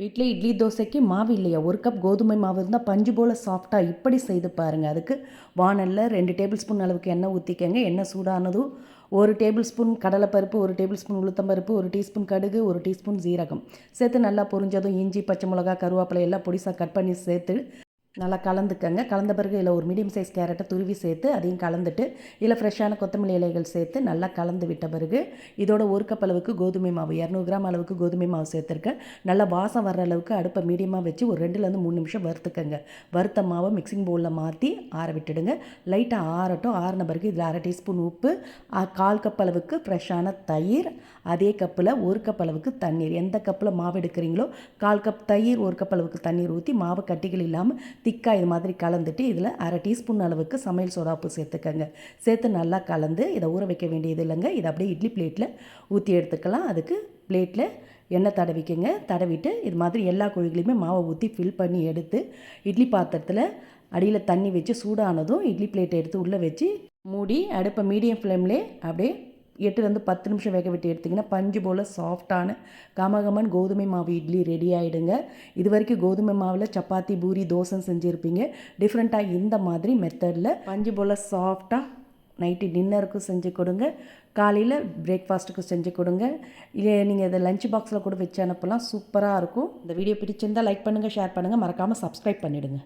வீட்டில் இட்லி தோசைக்கு மாவு இல்லையா? ஒரு கப் கோதுமை மாவு இருந்தால் பஞ்சு போல் சாஃப்டாக இப்படி செய்து பாருங்கள் அதுக்கு வானலில் ரெண்டு டேபிள் ஸ்பூன் அளவுக்கு எண்ணெய் ஊற்றிக்கங்க எண்ணெய் சூடானதும் ஒரு டேபிள் ஸ்பூன் கடலைப்பருப்பு ஒரு டேபிள் ஸ்பூன் உளுத்தம்பருப்பு ஒரு டீஸ்பூன் கடுகு ஒரு டீஸ்பூன் ஜீரகம் சேர்த்து நல்லா பொரிஞ்சதும் இஞ்சி பச்சை மிளகா கருவேப்பிலை எல்லாம் பொடிசாக கட் பண்ணி சேர்த்து நல்லா கலந்துக்கங்க. கலந்த பிறகு இதில் ஒரு மீடியம் சைஸ் கேரட்டை துருவி சேர்த்து அதையும் கலந்துட்டு இதில் ஃப்ரெஷ்ஷான கொத்தமல்லி இலைகள் சேர்த்து நல்லா கலந்து விட்ட பிறகு இதோட ஒரு கப் அளவுக்கு கோதுமை மாவு இரநூறு கிராம் அளவுக்கு கோதுமை மாவு சேர்த்துருக்கேன். நல்லா வாசம் வர்ற அளவுக்கு அடுப்பை மீடியமாக வச்சு ஒரு ரெண்டுலேருந்து மூணு நிமிஷம் வறுத்துக்கங்க. வறுத்த மாவை மிக்சிங் பவுலில் மாற்றி ஆற விட்டுடுங்க. லைட்டாக ஆறட்டும். ஆறின பிறகு இதில் அரை டீஸ்பூன் உப்பு கால் கப் அளவுக்கு ஃப்ரெஷ்ஷான தயிர் அதே கப்பில் ஒரு கப் அளவுக்கு தண்ணீர். எந்த கப்பில் மாவு எடுக்கிறீங்களோ கால் கப் தயிர் ஒரு கப் அளவுக்கு தண்ணீர் ஊற்றி மாவு கட்டிகள் இல்லாமல் திக்காக இது மாதிரி கலந்துட்டு இதில் அரை டீஸ்பூன் அளவுக்கு சமையல் சோடாப்பு சேர்த்துக்கங்க. சேர்த்து நல்லா கலந்து இதை ஊற வைக்க வேண்டியது இல்லைங்க. இதை அப்படியே இட்லி பிளேட்டில் ஊற்றி எடுத்துக்கலாம். அதுக்கு பிளேட்டில் எண்ணெய் தடவிக்கங்க. தடவிட்டு இது மாதிரி எல்லா குழிகளையுமே மாவை ஊற்றி ஃபில் பண்ணி எடுத்து இட்லி பாத்திரத்தில் அடியில் தண்ணி வச்சு சூடானதும் இட்லி பிளேட்டை எடுத்து உள்ளே வச்சு மூடி அடுப்பை மீடியம் ஃப்ளேம்லேயே அப்படியே எட்டுலேருந்து பத்து நிமிஷம் வேக விட்டு எடுத்திங்கன்னா பஞ்சு போல் சாஃப்டான கமகமன் கோதுமை மாவு இட்லி ரெடி ஆகிடுங்க இது வரைக்கும் கோதுமை மாவில் சப்பாத்தி பூரி தோசை செஞ்சுருப்பீங்க. டிஃப்ரெண்ட்டாக இந்த மாதிரி மெத்தடில் பஞ்சு போல் சாஃப்டாக நைட்டு டின்னருக்கும் செஞ்சு கொடுங்க. காலையில் பிரேக்ஃபாஸ்ட்டுக்கும் செஞ்சு கொடுங்க. இல்லை நீங்கள் இதை லஞ்ச் பாக்ஸில் கூட வச்சு அனுப்பலாம். சூப்பராக இருக்கும். இந்த வீடியோ பிடிச்சிருந்தால் லைக் பண்ணுங்கள் ஷேர் பண்ணுங்கள் மறக்காமல் சப்ஸ்கிரைப் பண்ணிவிடுங்க